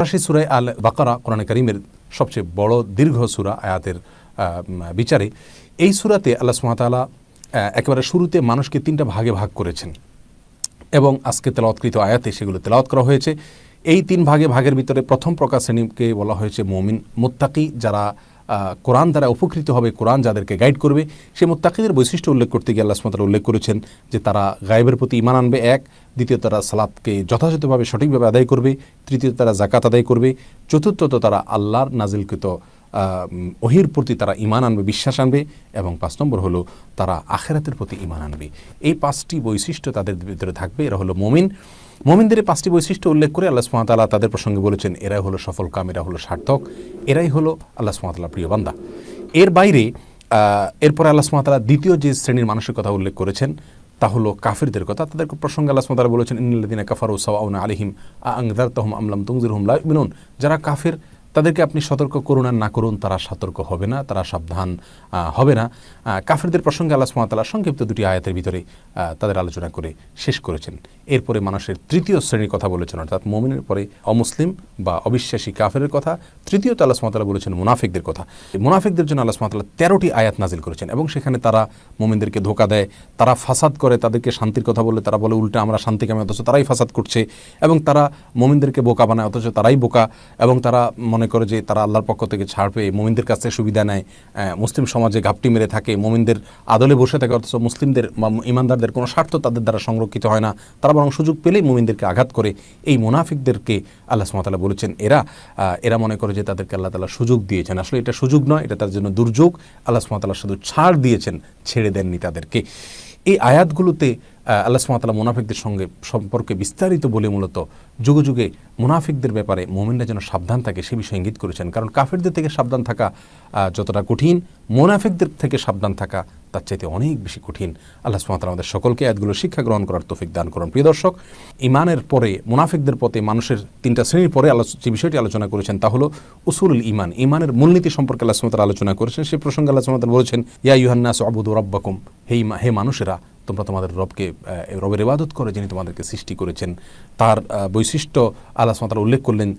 ফরাসি সুরায় আল বাকারা কোরআন করিমের সবচেয়ে বড় দীর্ঘ সুরা আয়াতের বিচারে এই সুরাতে আল্লাহ সুমাতালা একেবারে শুরুতে মানুষকে তিনটা ভাগে ভাগ করেছেন এবং আজকে তেলাওয়াতকৃত আয়াতে সেগুলো তেলাওয়াত করা হয়েছে। এই তিন ভাগে, ভাগের ভিতরে প্রথম প্রকাশ শ্রেণীকে বলা হয়েছে মমিন, মোত্তাকি যারা কোরআন দ্বারা উপকৃত হবে, কোরআন যাদেরকে গাইড করবে সেই মোত্তাকিদের বৈশিষ্ট্য উল্লেখ করতে গিয়ে আল্লাহ সুমাতালা উল্লেখ করেছেন যে তারা গায়েবের প্রতি ইমান আনবে, এক। দ্বিতীয় তারা সালাদকে যথাযথভাবে সঠিকভাবে আদায় করবে। তৃতীয় তারা জাকাত আদায় করবে। চতুর্থত তারা আল্লাহর নাজিলকৃত ওহির প্রতি তারা ইমান আনবে, বিশ্বাস আনবে। এবং পাঁচ নম্বর হলো তারা আখেরাতের প্রতি ইমান আনবে। এই পাঁচটি বৈশিষ্ট্য তাদের ভিতরে থাকবে। এরা হলো মমিন মমিনদের পাঁচটি বৈশিষ্ট্য উল্লেখ করে আল্লাহ সুমাতালা তাদের প্রসঙ্গে বলেছেন, এরাই হলো সফল কাম, এরা হলো সার্থক, এরাই হলো আল্লাহ সুমাতালা প্রিয় বান্দা। এর বাইরে এরপরে আল্লাহ সুমাতালা দ্বিতীয় যে শ্রেণির মানুষের কথা উল্লেখ করেছেন, তা হলো কাফিরদের কথা। তাদের প্রসঙ্গে আল্লাহ সুমাতালা বলেছেন ইন্দিনা কাফার ও আলহিম আংদার তহম আমলাম তুংজির হুম লা মিনুন যারা কাফের তাদেরকে আপনি সতর্ক করুন আর না করুন, তারা সতর্ক হবে না, তারা সাবধান হবে না। কাফেরদের প্রসঙ্গে আল্লাহ সংক্ষিপ্ত দুটি আয়াতের ভিতরে তাদের আলোচনা করে শেষ করেছেন। এরপরে মানুষের তৃতীয় শ্রেণির কথা বলেছেন, অর্থাৎ মোমিনের পরে অমুসলিম বা অবিশ্বাসী কাফেরের কথা, তৃতীয়ত আল্লাহ সুমাতাল্লাহ বলেছেন মুনাফিকদের কথা। মুনাফিকদের জন্য আল্লাহ সুমাতাল্লাহ তেরোটি আয়াত নাজিল করেছেন এবং সেখানে তারা মোমিনদেরকে ধোকা দেয়, তারা ফাসাদ করে, তাদেরকে শান্তির কথা বলে, তারা বলে, উল্টা আমরা শান্তিকামী অথচ তারাই ফাসাদ করছে। এবং তারা মোমিনদেরকে বোকা বানায়, অথচ তারাই বোকা। এবং তারা মনে করে যে তারা আল্লাহর পক্ষ থেকে ছাড় পেয়ে মোমিনদের কাছে সুবিধা নেয় মুসলিম সমাজে ঘাপটি মেরে থাকে, মোমিনদের আদলে বসে থাকে, অথচ মুসলিমদের বা ইমানদারদের কোনো স্বার্থ তাদের দ্বারা সংরক্ষিত হয় না। তারা বরং সুযোগ পেলেই মোমিনদেরকে আঘাত করে। এই মুনাফিকদেরকে আল্লাহ সুমাতালা বলেছেন, এরা এরা মনে করে যে তাদেরকে আল্লাহ তালা সুযোগ দিয়েছেন। আসলে এটা সুযোগ নয়, এটা তার জন্য দুর্যোগ। আল্লাহ সুমাতালা শুধু ছাড় দিয়েছেন, ছেড়ে দেননি তাদেরকে। এই আয়াতগুলোতে আল্লাহ সুমাতালা মুনাফিকদের সঙ্গে সম্পর্কে বিস্তারিত বলে মূলত যুগে যুগে মুনাফিকদের ব্যাপারে মোমিনরা যেন সাবধান থাকে সে বিষয়ে ইঙ্গিত করেছেন। কারণ কাফেরদের থেকে সাবধান থাকা যতটা কঠিন, মুনাফিকদের থেকে সাবধান থাকা তার চাইতে অনেক বেশি কঠিন। আল্লাহ সুমাতালা আমাদের সকলকে আয়াতগুলো শিক্ষা গ্রহণ করার তৌফিক দান করুন। প্রিয় দর্শক ইমানের পরে, মুনাফিকদের পথে মানুষের তিনটা শ্রেণির পরে আলোচ যে বিষয়টি আলোচনা করেছেন তা হলো উসুল ইমান ইমানের মূলনীতি সম্পর্কে আল্লাহ সুমাতালা আলোচনা করেছেন। সে প্রসঙ্গে আল্লাহ সুমাতালা বলেছেন, ইয়া ইউহান্নাস আবুদু রব্বাকুম হে হে মানুষেরা তোমরা তোমাদের রবকে রবের ইবাদত করে, যিনি তোমাদেরকে সৃষ্টি করেছেন। তার বৈশিষ্ট্য আল্লাহ সুমাতালা উল্লেখ করলেন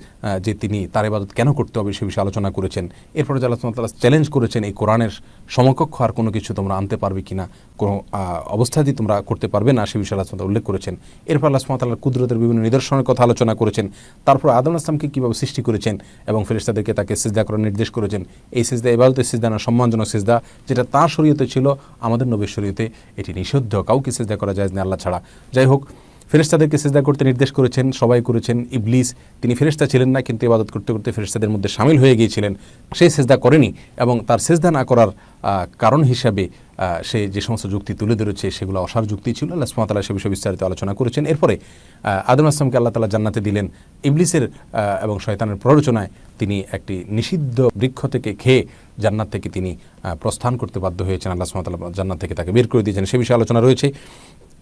যে তিনি তার ইবাদত কেন করতে হবে সে বিষয়ে আলোচনা করেছেন। এরপরে আল্লাহ সুমাতালা চ্যালেঞ্জ করেছেন, এই কোরআনের সমকক্ষ আর কোনো কিছু তোমরা আনতে পারবে কি না কোনো অবস্থাতেই তোমরা করতে পারবে না, সে বিষয়ে আল্লাহ উল্লেখ করেছেন। এরপর আল্লাহ সুমাতালার কুদরতের বিভিন্ন নিদর্শনের কথা আলোচনা করেছেন। তারপর আদম আসলামকে কীভাবে সৃষ্টি করেছেন এবং ফেরেস্তাদেরকে তাকে সিজদা করার নির্দেশ করেছেন। এই সিজদা এবাদতের সিজদা না, সম্মানজনক সিজদা, যেটা তার শরীয়তে ছিল, আমাদের নবীর শরীয়তে এটি নিষিদ্ধ। কাউকে সিজদা করা যায় না, আল্লাহ ছাড়া। যাই হোক ফেরেস্তাদেরকে সিজদা করতে নির্দেশ করেছেন, সবাই করেছেন। ইবলিস, তিনি ফেরেস্তা ছিলেন না, কিন্তু ইবাদত করতে করতে ফেরেস্তাদের মধ্যে সামিল হয়ে গিয়েছিলেন। সে সেজদা করেনি এবং তার সেজদা না করার কারণ হিসাবে সে যে সমস্ত যুক্তি তুলে ধরেছে, সেগুলো অসার যুক্তি ছিল। আল্লাহ সুমাতালা সে বিষয়ে বিস্তারিত আলোচনা করেছেন। এরপরে আদম আসলামকে আল্লাহ তালা জান্নাতে দিলেন। ইবলিসের এবং শয়তানের প্ররোচনায় তিনি একটি নিষিদ্ধ বৃক্ষ থেকে খেয়ে জান্নাত থেকে তিনি প্রস্থান করতে বাধ্য হয়েছেন। আল্লাহ সুমাতালা জান্নাত থেকে তাকে বের করে দিয়েছেন। সে বিষয়ে আলোচনা রয়েছে।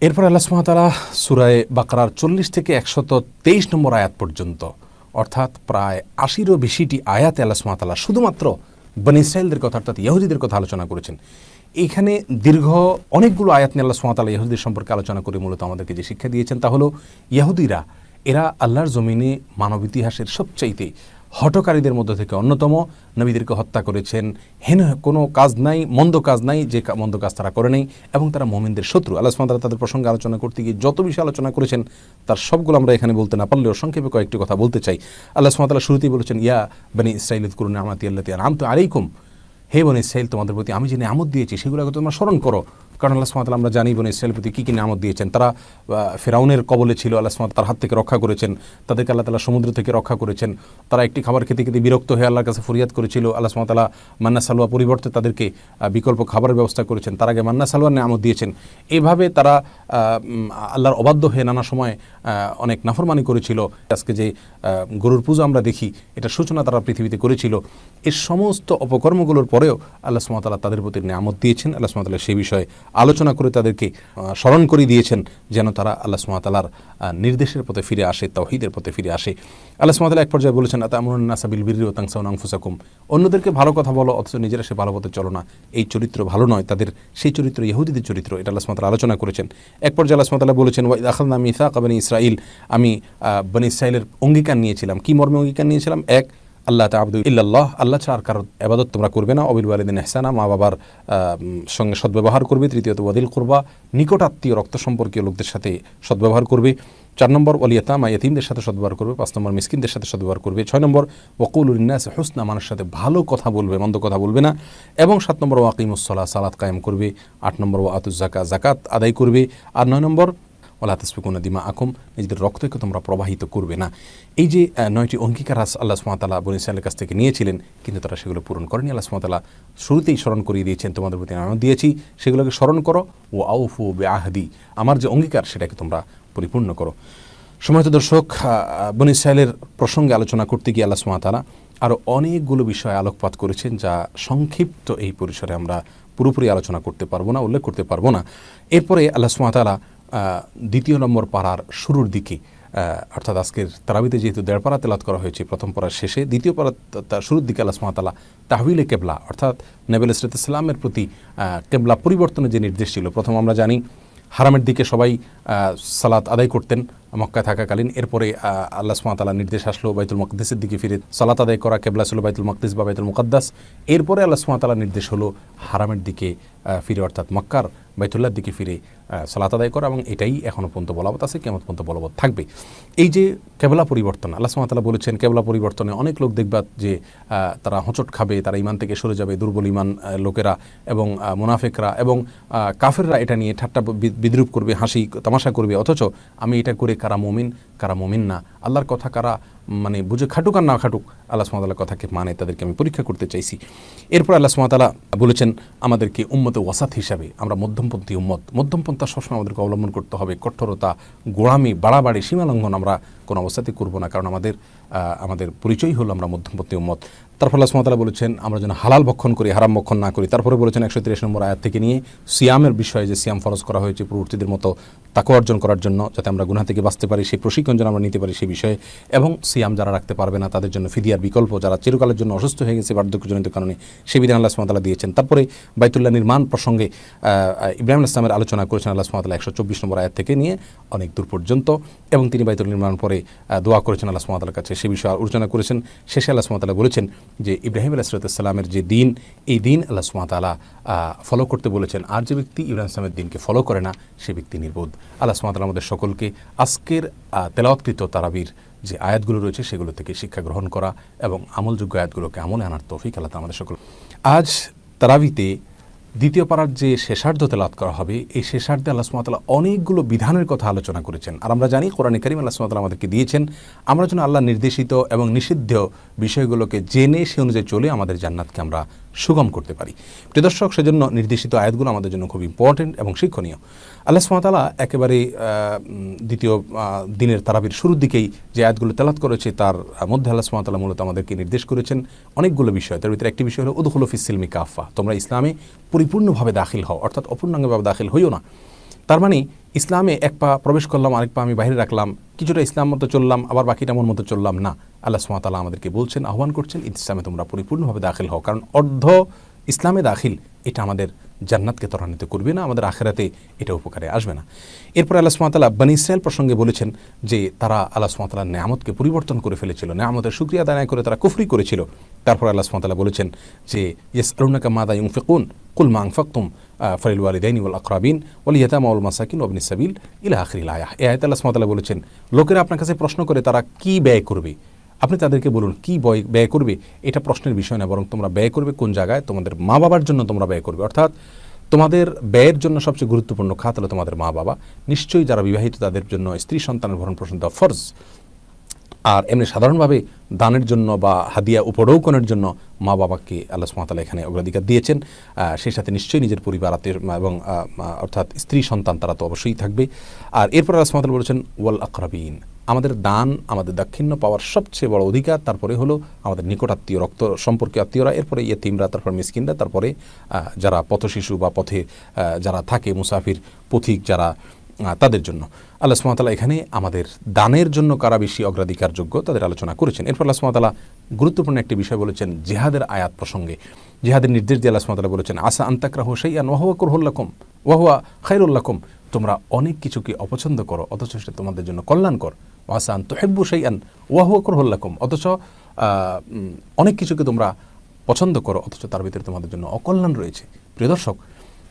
এরপর আল্লাহ সুমাতালা সুরায় বাকরার চল্লিশ থেকে একশত তেইশ নম্বর আয়াত পর্যন্ত, অর্থাৎ প্রায় আশিরও বেশিটি আয়াতে আল্লাহ সুমাতালা শুধুমাত্র বন ইসরায়েলদের কথা, অর্থাৎ ইয়াহুদিদের কথা আলোচনা করেছেন। এইখানে দীর্ঘ অনেকগুলো আয়াত নিয়ে আল্লাহ সুমাতালা ইহুদির সম্পর্কে আলোচনা করে মূলত আমাদেরকে যে শিক্ষা দিয়েছেন তা হলো ইহুদিরা, এরা আল্লাহর জমিনে মানব ইতিহাসের সবচাইতে হটকারীদের মধ্য থেকে অন্যতম। নবীদেরকে হত্যা করেছেন, হেন কোনো কাজ নাই, মন্দ কাজ নাই, যে মন্দ কাজ তারা করে নেই, এবং তারা মোমিনদের শত্রু। আল্লাহ সুমাতালা তাদের প্রসঙ্গে আলোচনা করতে গিয়ে যত বিষয় আলোচনা করেছেন, তার সবগুলো আমরা এখানে বলতে না পারলেও সংক্ষেপে কয়েকটি কথা বলতে চাই। আল্লাহ সুমাতালা শুরুতেই বলেছেন, ইয়া বানি ইসরাইল করুন আমাতি আল্লাহ আম তো আলাইকুম। হে বনে সেল তোমাদের প্রতি আমি যে নামত দিয়েছি সেগুলোকে তোমরা স্মরণ করো। কারণ আল্লাহ সুমাত আমরা জানি বনে ইসরায়েলের প্রতি কী কী নামত দিয়েছেন। তারা ফেরাউনের কবলে ছিল, আল্লাহ সুমাত তার হাত থেকে রক্ষা করেছেন, তাদেরকে আল্লাহ তালা সমুদ্র থেকে রক্ষা করেছেন। তারা একটি খাবার খেতে খেতে বিরক্ত হয়ে আল্লাহর কাছে ফরিয়াদ করেছিল, আল্লাহ সুমাত তালা মান্না সালোয়া পরিবর্তে তাদেরকে বিকল্প খাবারের ব্যবস্থা করেছেন। তার আগে মান্না সালোয়ার নামত দিয়েছেন। এভাবে তারা আল্লাহর অবাধ্য হয়ে নানা সময় অনেক নাফরমানি করেছিল। আজকে যে গরুর পুজো আমরা দেখি, এটা সূচনা তারা পৃথিবীতে করেছিল। এর সমস্ত অপকর্মগুলোর পরেও আল্লাহ সুমাতাল্লাহ তাদের প্রতি নামত দিয়েছেন। আল্লাহ সুমাতাল্লাহ সেই বিষয়ে আলোচনা করে তাদেরকে স্মরণ করে দিয়েছেন যেন তারা আল্লাহ সুমাতালার নির্দেশের পথে ফিরে আসে তৌহিদের পথে ফিরে আসে। আল্লাহ সুমাতালা এক পর্যায়ে বলেছেন আতা আমরুন নাসাবিল বীর ও তাংসাউন আংফুসাকুম অন্যদেরকে ভালো কথা বলো, অথচ নিজেরা সে ভালো পথে চলো না। এই চরিত্র ভালো নয়, তাদের সেই চরিত্র ইহুদিদের চরিত্র, এটা আল্লাহ সুমাতালা আলোচনা করেছেন। এক পর্যায়ে আল্লাহ সুমাতালা বলেছেন ওয়াইদ আখাল নাম ইসা কাবানি ইসরাইল আমি বনি ইসরাইলের অঙ্গীকার নিয়েছিলাম। কি মর্মে অঙ্গীকার নিয়েছিলাম? এক আল্লাহ তাবদু ইল্লাল্লাহ, আল্লাহ ছাড়া আর কারও আবাদত তোমরা করবে না। অবিল ওয়ালিদিন এহসানা মা বাবার সঙ্গে সদ্ব্যবহার করবে। তৃতীয়ত, ওয়াদিল করবা, নিকট আত্মীয় রক্ত সম্পর্কীয় লোকদের সাথে সদ্ব্যবহার করবে। চার নম্বর ওলিয়াতামা ইয়াতিমদের সাথে সদ্ব্যবহার করবে। পাঁচ নম্বর, মিসকিনদের সাথে সদ্ব্যবহার করবে। ছয় নম্বর ওকুল উন্নাস হুসনা, মানুষের সাথে ভালো কথা বলবে, মন্দ কথা বলবে না। এবং সাত নম্বর ওয়াকিমুসলা সালাত কায়েম করবে। আট নম্বর ওয়াতুজ জাকা জাকাত আদায় করবে। আর নয় নম্বর ওলা তসফিকুনা দিমা আকুম নিজেদের রক্তকে তোমরা প্রবাহিত করবে না। এই যে নয়টি অঙ্গীকার আল্লাহ সুমাতালা বনি ইসরায়েলের কাছ থেকে নিয়েছিলেন, কিন্তু তারা সেগুলো পূরণ করেনি। আল্লাহ সুমাতালা শুরুতেই স্মরণ করিয়ে দিয়েছেন, তোমাদের প্রতি আনন্দ দিয়েছি, সেগুলোকে স্মরণ করো ও আউফু বে আহদি আমার যে অঙ্গীকার, সেটাকে তোমরা পরিপূর্ণ করো। সময়ত দর্শক বনি ইসরায়েলের প্রসঙ্গে আলোচনা করতে গিয়ে আল্লাহ সুমাতালা আরও অনেকগুলো বিষয়ে আলোকপাত করেছেন, যা সংক্ষিপ্ত এই পরিসরে আমরা পুরোপুরি আলোচনা করতে পারব না, উল্লেখ করতে পারব না। এরপরে আল্লাহ সুমাতালা দ্বিতীয় নম্বর পাড়ার শুরুর দিকে অর্থাৎ আজকের তারাবিতে যেহেতু দেড় পাড়া তেলাত করা হয়েছে, প্রথম পাড়ার শেষে দ্বিতীয় পাড়া তার শুরুর দিকে আল্লাহ সুমাতালা তাহবিলে কেবলা, অর্থাৎ নেবেল ইসলামের প্রতি কেবলা পরিবর্তনের যে নির্দেশ ছিল, প্রথম আমরা জানি হারামের দিকে সবাই সালাত আদায় করতেন মক্কায় থাকাকালীন, এরপরে আল্লাহ সুমাতালা নির্দেশ আসলো বাইতুল মকদ্দেসের দিকে ফিরে সালাত আদায় করা, কেবলা ছিল বাইতুল মকদ্দেস বা বাইতুল মুকদ্দাস, এরপরে আল্লাহ সুমাতালা নির্দেশ হলো হারামের দিকে ফিরে, অর্থাৎ মক্কার বাইতুল্লার দিকে ফিরে সালাত আদায় করা এবং এটাই এখনও পর্যন্ত বলবৎ আছে কেমন পর্যন্ত বলবৎ থাকবে। এই যে কেবলা পরিবর্তন, আল্লাহ সুমাতালা বলেছেন, কেবলা পরিবর্তনে অনেক লোক দেখবা যে তারা হোঁচট খাবে, তারা ইমান থেকে সরে যাবে, দুর্বল ইমান লোকেরা এবং মুনাফেকরা এবং কাফেররা এটা নিয়ে ঠাট্টা বিদ্রুপ করবে, হাসি, তামাশা করবে, অথচ আমি এটা করে কারা মমিন কারা মমিন না। আল্লাহর কথা কারা মানে বুঝে খাটুক আর না খাটুক, আল্লাহ সুমাতালার কথাকে মানে তাদেরকে আমি পরীক্ষা করতে চাইছি। এরপর আল্লাহ সুমাতালা বলেছেন, আমাদেরকে উম্মতে ওয়াসাত হিসাবে, আমরা মধ্যমপন্থী উম্মত, মধ্যমপন্থা সবসময় আমাদেরকে অবলম্বন করতে হবে, কঠোরতা, গোড়ামি, বাড়াবাড়ি, সীমালঙ্ঘন আমরা কোনো অবস্থাতেই করব না, কারণ আমাদের আমাদের পরিচয় হলো আমরা মধ্যমপন্থী উম্মত। তারপর আল্লাহ সুমাতালা বলেছেন, আমরা যেন হালাল ভক্ষণ করি, হারাম ভক্ষণ না করি। তারপরে বলেছেন একশো তিরিশ নম্বর আয়াত থেকে নিয়ে সিয়ামের বিষয়ে যে সিয়াম ফরজ করা হয়েছে প্রবর্তীদের মতো তাকে অর্জন করার জন্য, যাতে আমরা গুনা থেকে বাঁচতে পারি, সেই প্রশিক্ষণ যেন আমরা নিতে পারি সেই বিষয়ে। এবং সিয়াম যারা রাখতে পারবে না, তাদের জন্য ফিদিয়ার বিকল্প, যারা চিরকালের জন্য অসুস্থ হয়ে গেছে, বার্ধক্যজনিত কারণে, সেই বিধান আল্লাহ সুমাতালা দিয়েছেন। তারপরে বাইতুল্লাহ নির্মাণ প্রসঙ্গে ইব্রাহিম ইসলামের আলোচনা করেছেন আল্লাহ সুমাতালা একশো চব্বিশ নম্বর আয়াত থেকে নিয়ে অনেক দূর পর্যন্ত। এবং তিনি বাইতুল নির্মাণ পরে দোয়া করেছেন আল্লাহ সুমাতালার কাছে। সে বিষয়ে আলোচনা করেছেন শেষে আল্লাহ সুমাতালা বলেছেন যে ইব্রাহিম আলাহিসামের যে দিন, এই দিন আল্লাহ সুমাতালা ফলো করতে বলেছেন। আর যে ব্যক্তি ইব্রাহিম ইসলামের দিনকে ফলো করে না, সে ব্যক্তি নির্বোধ। আল্লাহ সুমাতালা আমাদের সকলকে আজকের তেলাওয়াতকৃত তারাবির যে আয়াতগুলো রয়েছে, সেগুলো থেকে শিক্ষা গ্রহণ করা এবং আমলযোগ্য আয়াতগুলোকে আমলে আনার তৌফিক আল্লাহ আমাদের সকল আজ তারাবিতে দ্বিতীয় পাড়ার যে শেষার্ধ তেলাত করা হবে, এই শেষার্ধে আল্লাহ সুমাতালা অনেকগুলো বিধানের কথা আলোচনা করেছেন। আর আমরা জানি কোরআন করিম আল্লাহ সুমাতালা আমাদেরকে দিয়েছেন। আমরা যেন আল্লাহ নির্দেশিত এবং নিষিদ্ধ বিষয়গুলোকে জেনে সে অনুযায়ী চলে আমাদের জান্নাতকে আমরা সুগম করতে পারি। প্রিয় দর্শক, সেজন্য নির্দেশিত আয়াতগুলো আমাদের জন্য খুব ইম্পর্টেন্ট এবং শিক্ষণীয়। আল্লাহ সুমাতালা একেবারে দ্বিতীয় দিনের তারাবির শুরুর দিকেই যে আয়াতগুলো তেলাত করেছে, তার মধ্যে আল্লাহ সুমাতালা মূলত আমাদেরকে নির্দেশ করেছেন অনেকগুলো বিষয়। তার ভিতরে একটি বিষয় হলো উদুল ফিসিলমি কাফা তোমরা ইসলামে পরিপূর্ণভাবে দাখিল হও, অর্থাৎ অপূর্ণাঙ্গভাবে দাখিল হইও না। তার মানে ইসলামে এক পা প্রবেশ করলাম, আরেক পা আমি বাইরে রাখলাম, কিছুটা ইসলাম মতো চললাম, আবার বাকিটা মন মতো চললাম, না। আল্লাহ সুমাতালা আমাদেরকে বলছেন, আহ্বান করছেন, ইসলামে তোমরা পরিপূর্ণভাবে দাখিল হও, কারণ অর্ধ ইসলামে দাখিল, এটা আমাদের জান্নাতকে ত্বরান্বিত করবে না, আমাদের আখেরাতে এটা উপকারে আসবে না। এরপর আল্লাহ সুমাতালা বানি ইসরায়েল প্রসঙ্গে বলেছেন যে তারা আল্লাহ সুমাতালার নেয়ামতকে পরিবর্তন করে ফেলেছিল, নেয়ামতের সুক্রিয়া দানায় করে তারা কুফরি করেছিল। তারপর আল্লাহ সুমাতালা বলেছেন যে ইয়েস আলুনাকা মাদা ইউং ফেকুন কুল মাং ফাকতুম ফরিল ওয়ালিদাইনি ওয়াল আকরাবিন, ওয়াল ইয়াতামা ওয়াল মাসাকিন ওয়াবনি সাবিল ইলা আখরিল আয়াহ। এই আয়াত আল্লাহ সুমাতালা বলেছেন, লোকেরা আপনার কাছে প্রশ্ন করে তারা কি ব্যয় করবে? আপনি তাদেরকে বলুন, কি বয়, ব্যয় করবে? এটা প্রশ্নের বিষয় না, বরং তোমরা ব্যয় করবে কোন জায়গায়? তোমাদের মা বাবার জন্য তোমরা ব্যয় করবে। অর্থাৎ তোমাদের ব্যয়ের জন্য সবচেয়ে গুরুত্বপূর্ণ খাত হলো তোমাদের মা বাবা নিশ্চয়ই যারা বিবাহিত, তাদের জন্য স্ত্রী সন্তানের ভরণ পোষণ দেওয়া ফরজ। আর এমনি সাধারণভাবে দানের জন্য বা হাদিয়া উপরৌকনের জন্য মা বাবাকে আল্লাহ সুমাতালা এখানে অগ্রাধিকার দিয়েছেন। সেই সাথে নিশ্চয়ই নিজের পরিবার, আত্মীয় এবং অর্থাৎ স্ত্রী সন্তান তারা তো অবশ্যই থাকবে। আর এরপর আল্লাহ সুমাতালা বলেছেন ওয়াল আকরাবিন আমাদের দান, আমাদের দাক্ষিণ্য পাওয়ার সবচেয়ে বড় অধিকার, তারপরে হলো আমাদের নিকটাত্মীয় রক্ত সম্পর্কে আত্মীয়রা, এরপরে ইয়েতিমরা, তারপর মিসকিনরা, তারপরে যারা পথশিশু বা পথে যারা থাকে মুসাফির পথিক যারা তাদের জন্য। আল্লাহ সুমাতালা এখানে আমাদের দানের জন্য কারা বেশি অগ্রাধিকারযোগ্য তাদের আলোচনা করেছেন। এরপর আল্লাহ সুমাতালা গুরুত্বপূর্ণ একটি বিষয় বলেছেন, জেহাদের আয়াত প্রসঙ্গে। জেহাদের নির্দেশ দিয়ে আল্লাহ সুমাতালা বলেছেন, আসা আন্তাকরা হোসাইয়ান ওয়াহুয়া করহুল্লাকুম ওয়াহুয়া খাইরুল্লাকুম তোমরা অনেক কিছুকে অপছন্দ করো, অথচ সেটা তোমাদের জন্য কল্যাণকর। ওয়াসান তোহেব্বু আন ওয়াহুয়া করহুল্লাকুম অথচ অনেক কিছুকে তোমরা পছন্দ করো, অথচ তার ভিতরে তোমাদের জন্য অকল্যাণ রয়েছে। প্রিয় দর্শক,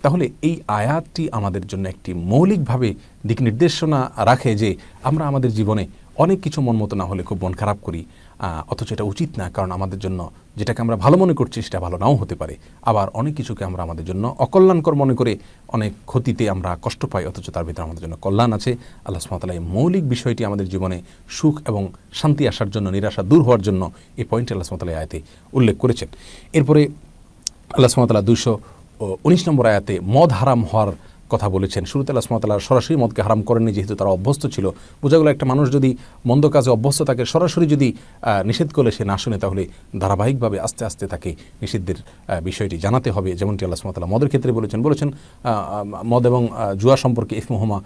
তাহলে এই আয়াতটি আমাদের জন্য একটি মৌলিকভাবে দিক নির্দেশনা রাখে যে আমরা আমাদের জীবনে অনেক কিছু মন মতো না হলে খুব মন খারাপ করি। অথচ এটা উচিত না, কারণ আমাদের জন্য যেটাকে আমরা ভালো মনে করছি সেটা ভালো নাও হতে পারে। আবার অনেক কিছুকে আমরা আমাদের জন্য অকল্যাণকর মনে করে অনেক ক্ষতিতে আমরা কষ্ট পাই, অথচ তার ভিতরে আমাদের জন্য কল্যাণ আছে। আল্লাহ সুমতালা এই মৌলিক বিষয়টি আমাদের জীবনে সুখ এবং শান্তি আসার জন্য, নিরাশা দূর হওয়ার জন্য এই পয়েন্টটি আল্লাহ সুমতালা আয়তে উল্লেখ করেছেন। এরপরে আল্লাহ সুমতালা দুইশো উনিশ নম্বর আয়াতে মদ হারাম হওয়ার কথা বলেছেন। শুরুতে আল্লাহ সুমতাল্লাহ সরাসরি মদকে হারাম করেননি, যেহেতু তারা অভ্যস্ত ছিল। বোঝা গেল একটা মানুষ যদি মন্দ কাজে অভ্যস্ত থাকে, সরাসরি যদি নিষেধ করলে সে না শুনে, তাহলে ধারাবাহিকভাবে আস্তে আস্তে তাকে নিষিদ্ধের বিষয়টি জানাতে হবে, যেমনটি আল্লাহ সুমতাল্লাহ মদের ক্ষেত্রে বলেছেন। বলেছেন মদ এবং জুয়া সম্পর্কে ইসমোহমা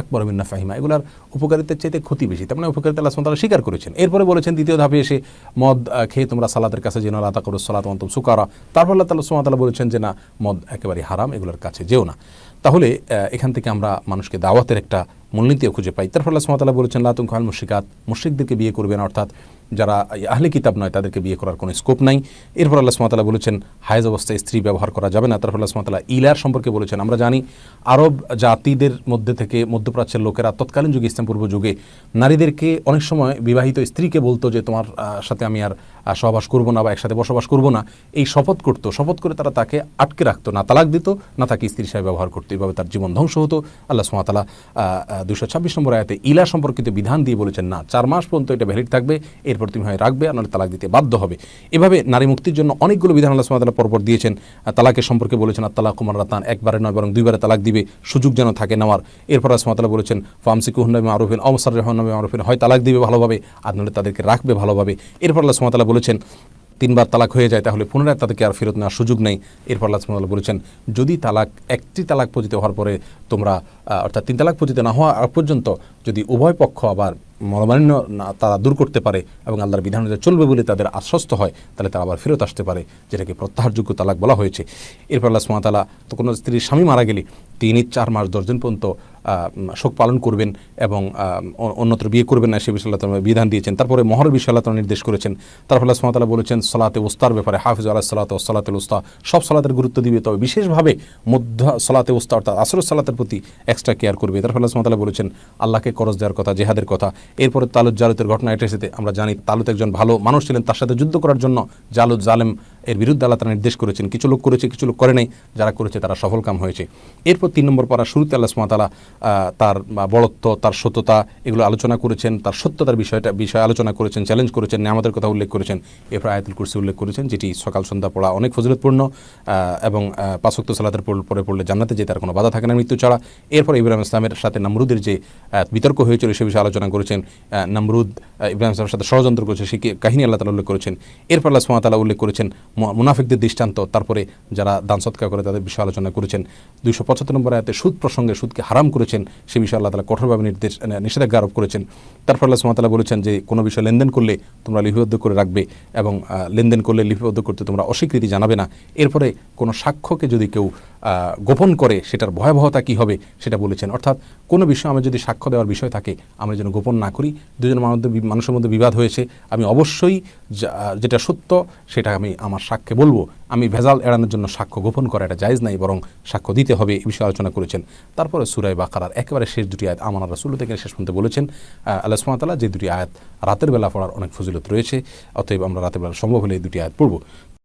আকবর মিন্না ফাহিমা, এগুলার উপকারিতার চাইতে ক্ষতি বেশি। তার মানে উপকারিতা আল্লাহ সুমতাল্লাহ স্বীকার করেছেন। এরপরে বলেছেন, দ্বিতীয় ধাপে এসে মদ খেয়ে তোমরা সালাতের কাছে যেন আল্লাহ করো সালাত অন্তম সুকারা। তারপর আল্লাহ তাল্লাহ সুমতাল্লাহ বলেছেন যে, না, মদ একেবারে হারাম, এগুলোর কাছে যেও না। তাহলে এখান থেকে আমরা মানুষকে দাওয়াতের একটা মূলনীতিও খুঁজে পাই তারপর আল্লাহ সুমতাল্লাহ বলেছেন লাতুম খাল মুশিকাত মুশ্রিকদেরকে বিয়ে করবেন, অর্থাৎ যারা আহলে কিতাব নয়, তাদেরকে বিয়ে করার কোনো স্কোপ নাই। এরপর আল্লাহ সুমতাল্লাহ বলেছেন, হায়েজ অবস্থায় স্ত্রী ব্যবহার করা যাবে না। তারপর আল্লাহ সুমতাল্লাহ ইলার সম্পর্কে বলেছেন, আমরা জানি আরব জাতিদের মধ্যে থেকে মধ্যপ্রাচ্যের লোকেরা তৎকালীন যুগে, ইসলাম পূর্ব যুগে নারীদেরকে অনেক সময় বিবাহিত স্ত্রীকে বলতো যে, তোমার সাথে আমি আর সহবাস করব না বা একসাথে বসবাস করব না। এই শপথ করতো। শপথ করে তারা তাকে আটকে রাখতো। না তালাক দিত, না তাকে স্ত্রী হিসাবে ব্যবহার করতো। এভাবে তার জীবন ধ্বংস হতো। আল্লাহ সুমাতালা দুশো ছাব্বিশ নম্বর আয়াতে ইলা সম্পর্কিত বিধান দিয়ে বলেছেন, না, চার মাস পর্যন্ত এটা ভ্যালিড থাকবে, এরপর তুমি হয় রাখবে, আর তালাক দিতে বাধ্য হবে। এভাবে নারী মুক্তির জন্য অনেকগুলো বিধান আল্লাহ সুমাতালা পরপর দিয়েছেন। তালাকের সম্পর্কে বলেছেন আর তালাক কুমার রাতান একবারে নয়, বরং দুইবারে তালাক দিবে, সুযোগ যেন থাকে নেওয়ার। এরপর আল্লাহ সুমাতালা বলেছেন ফামসি কুহনামে আরফিন অমসার রহনামে আরফিন হয় তালাক দিবে ভালোভাবে, আর নাহলে তাদেরকে রাখবে ভালোভাবে। এরপর আল্লাহ সুমাতালা বলেছেন তিনবার তালাক হয়ে যায় তাহলে পুনরায় তাদেরকে আর ফেরত নেওয়ার সুযোগ নেই। এরপর আল্লাহ সুবহানাহু বলেছেন, যদি তালাক একটি তালাক পতিত হওয়ার পরে তোমরা অর্থাৎ তিন তালাক পতিত না হওয়া পর্যন্ত যদি উভয় পক্ষ আবার মনোমালিন্য না তারা দূর করতে পারে এবং আল্লাহর বিধান অনুযায়ী চলবে বলে তাদের আশ্বস্ত হয়, তাহলে তারা আবার ফেরত আসতে পারে, যেটাকে প্রত্যাহারযোগ্য তালাক বলা হয়েছে। এরপর আল্লাহ সুবহানাহু তো কোনো স্ত্রীর স্বামী মারা গেলে তিনি চার মাস দশ দিন পর্যন্ত শোক পালন করবেন এবং অন্যত্র বিয়ে করবেন না, সে বিষয়ে আল্লাহ বিধান দিয়েছেন। তারপরে মহর বিষয়ে আল্লাহ নির্দেশ করেছেন। তারপর আল্লাহ ওয়া বলেছেন, সলাতে উস্তার ব্যাপারে হাফিজ আল্লাহ সালাত সালাতুল উস্তা সব সালাতের গুরুত্ব দিবে, তবে বিশেষভাবে মধ্য সলাতে উস্তা অর্থাৎ আসর সালাতের প্রতি এক্সট্রা কেয়ার করবে। তারপর আল্লাহ সুবহানাহু বলেছেন, আল্লাহকে করজ দেওয়ার কথা, জেহাদের কথা। এরপরে তালুত জালুতের ঘটনা এটা এসেছে। আমরা জানি তালুত একজন ভালো মানুষ ছিলেন, তার সাথে যুদ্ধ করার জন্য জালুত জালেম এর বিরুদ্ধে আল্লাহ তাআলা নির্দেশ করেছেন কিছু লোক করেছে কিছু লোক করে নাই যারা করেছে তারা সফল কাম হয়েছে। এরপর তিন নম্বর পারা শুরুতে আল্লাহ ওয়া তার বড়ত্ব তার সত্যতা এগুলো আলোচনা করেছেন তার সত্যতার বিষয়টা বিষয়ে আলোচনা করেছেন চ্যালেঞ্জ করেছেন নিয়ামতের কথা উল্লেখ করেছেন। এরপর আয়াতুল কুরসি উল্লেখ করেছেন যেটি সকাল সন্ধ্যা পড়া অনেক ফজিলতপূর্ণ এবং আহ, পাঁচোক্ত সালাতের পরে পড়লে জান্নাতে যে তার কোনো বাধা থাকে না মৃত্যু ছাড়া। এরপর ইব্রাহিম ইসলামের সাথে নামরুদের যে বিতর্ক হয়েছিল সে বিষয়ে আলোচনা করেছেন নামরুদ ইব্রাহিম ইসলামের সাথে ষড়যন্ত্র করেছে সে কাহিনী আল্লাহ তালা উল্লেখ করেছেন। এরপর আল্লাহ ওয়া উল্লেখ করেছেন মুনাফিকদের দৃষ্টান্ত, তারপরে যারা দান সৎকার করে তাদের বিষয়ে আলোচনা করেছেন, দুইশো পঁচাত্তর নম্বর আয়াতে সুদ প্রসঙ্গে সুদকে হারাম করেছেন, সে বিষয়ে আল্লাহ তালা কঠোরভাবে নির্দেশ নিষেধাজ্ঞা আরোপ করেছেন। তারপর আল্লাহ সুমাতালা বলেছেন যে, কোনো বিষয় লেনদেন করলে তোমরা লিপিবদ্ধ করে রাখবে এবং লেনদেন করলে লিপিবদ্ধ করতে তোমরা অস্বীকৃতি জানাবে না। এরপরে কোনো সাক্ষ্যকে যদি কেউ গোপন করে সেটার ভয়াবহতা কী হবে সেটা বলেছেন। অর্থাৎ কোনো বিষয় আমার যদি সাক্ষ্য দেওয়ার বিষয় থাকে, আমরা যেন গোপন না করি। দুজন মানুষের মধ্যে বিবাদ হয়েছে। আমি অবশ্যই যেটা সত্য সেটা আমি আমার সাক্ষ্যে বলব। আমি ভেজাল এড়ানোর জন্য সাক্ষ্য গোপন করা এটা জায়জ নাই, বরং সাক্ষ্য দিতে হবে এই বিষয়ে আলোচনা করেছেন। তারপরে সুরাই বাকারার একেবারে শেষ দুটি আয়াত আমার রাসুল থেকে শেষ পর্যন্ত বলেছেন আল্লাহ সুমাতালা যে দুটি আয়াত রাতের বেলা পড়ার অনেক ফজিলত রয়েছে, অতএব আমরা রাতের বেলা সম্ভব হলে এই দুটি আয়াত পড়ব।